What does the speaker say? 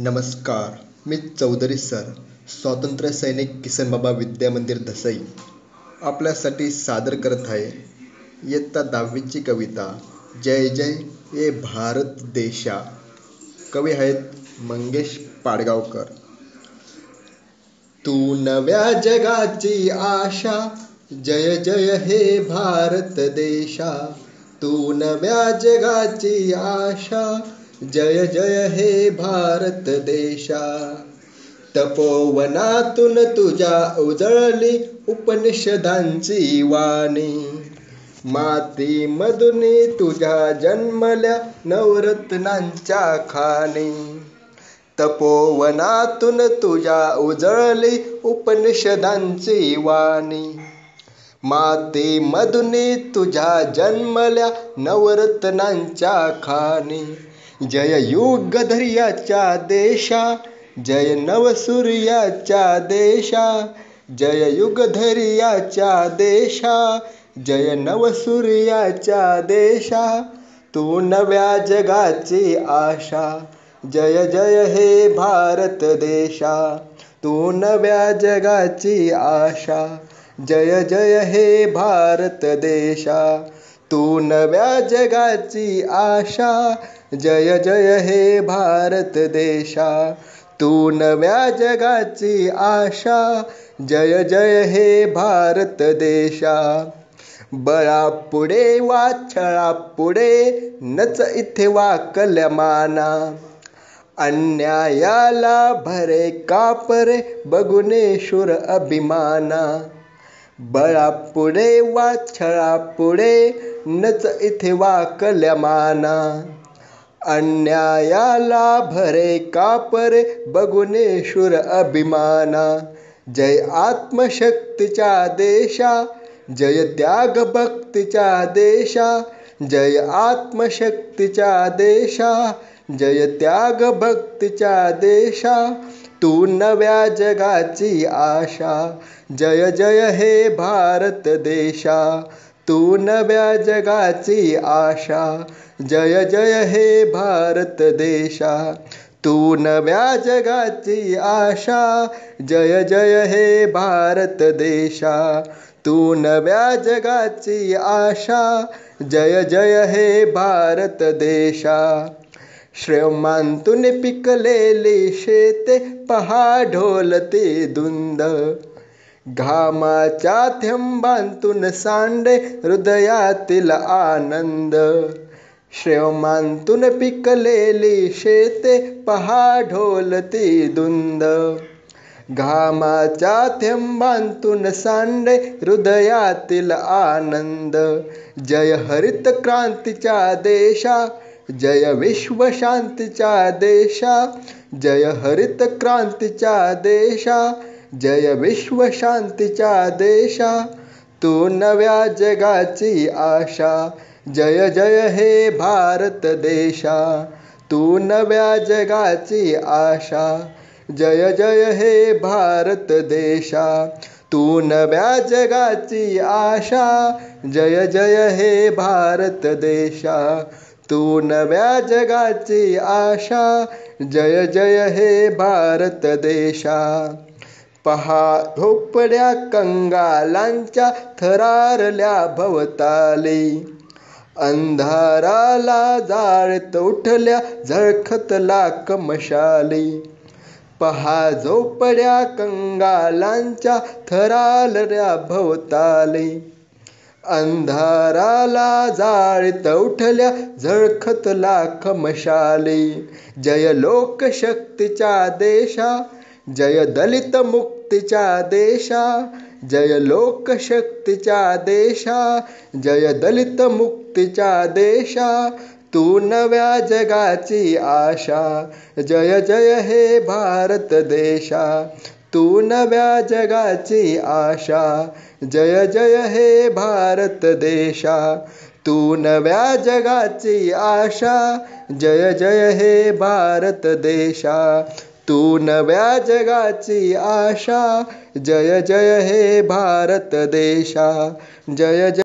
नमस्कार, मी चौधरी सर, स्वातंत्र्य सैनिक किसनबाबा विद्या मंदिर धसई. आपल्यासाठी सादर करत आहे इयत्ता दहावीची कविता, जय जय ए भारत देशा. कवी आहेत मंगेश पाडगावकर. तू नव्या जगाची आशा, जय जय हे भारत देशा. तू नव्या जगाची आशा जय जय हे भारत देशा. तपोवनातून तुझ्या उजळली उपनिषदांची वाणी. माती मधुनी तुझ्या जन्मल्या नवरत्नांच्या खाणी. तपोवनातून तुझ्या उजळली उपनिषदांची वाणी. माती मधुनी तुझ्या जन्मल्या नवरत्नांच्या खाणी. जय युग धैर्याच्या देशा, जय नवसूर्याच्या देशा, जय युग धैर्याच्या देशा, जय नवसूर्याच्या देशा, तू नव्या जगाची आशा, जय जय हे भारत देशा, तू नव्या जगाची आशा, जय जय हे भारत देशा, तू नव्या जगाची आशा जय जय हे भारत देशा तू नव्या जगाची आशा जय जय हे भारत देशा. बळा पुढे वाछळा पुढे नच इथे वाकल्या माना. अन्यायाला भरे कापरे बगुनेश्वर अभिमाना. बळा पुढे वाछळा पुढे नच इथे वाकल्या माना. कापरे, बगुनेश्वर अभिमाना। जय आत्मशक्तीच्या देशा, जय त्याग भक्तीच्या देशा, जय आत्मशक्तीच्या देशा, जय त्याग भक्तीच्या देशा। तू नव्या जगाची आशा, जय जय हे भारत देशा। तू नव्या जगाची आशा। जय जय हे भारत देशा। तू नव्या जगाची आशा। जय जय हे भारत देशा। तू नव्या जगाची आशा। जय जय हे भारत देशा। श्रमांतून पिकलेली शेते पहा ढोलते धुंद। घामाच्या थेंबांतून सांडे, हृदयातील आनंद। श्रमांतून पिकलेली शेते पहा ढोलती धुंद घामाच्या थेंबांतून सांडे, हृदयातील आनंद। जय हरित क्रांतीच्या देशा, जय विश्व विश्वशांतीच्या देशा। जय हरित क्रांतीच्या देशा जय विश्वशांतीच्या देशा, तू नव्या जगाची आशा. जय जय हे भारत देशा, तू नव्या जगाची आशा. जय जय हे भारत देशा, तू नव्या जगाची आशा. जय जय हे भारत देशा, तू नव्या जगाची आशा. जय जय हे भारत देशा. पहा झोपड्या कंगालांच्या थरारल्या भवताली. अंधाराला जाळत उठल्या झळखतला कमशाले पहा झोपड्या कंगालांच्या थरारल्या भवताली. अंधाराला जाळत उठल्या झळखतला कमशाले जय लोकशक्तीच्या देशा जय दलित मुक्तीच्या देशा, जय लोकशक्तीच्या देशा, जय दलित मुक्तीच्या देशा, तू नव्या जगाची आशा, जय जय हे भारत देशा, तू नव्या जगाची आशा, जय जय हे भारत देशा, तू नव्या जगाची आशा, जय जय हे भारत देशा तू नव्या जगाची आशा. जय जय हे भारत देशा. जय जय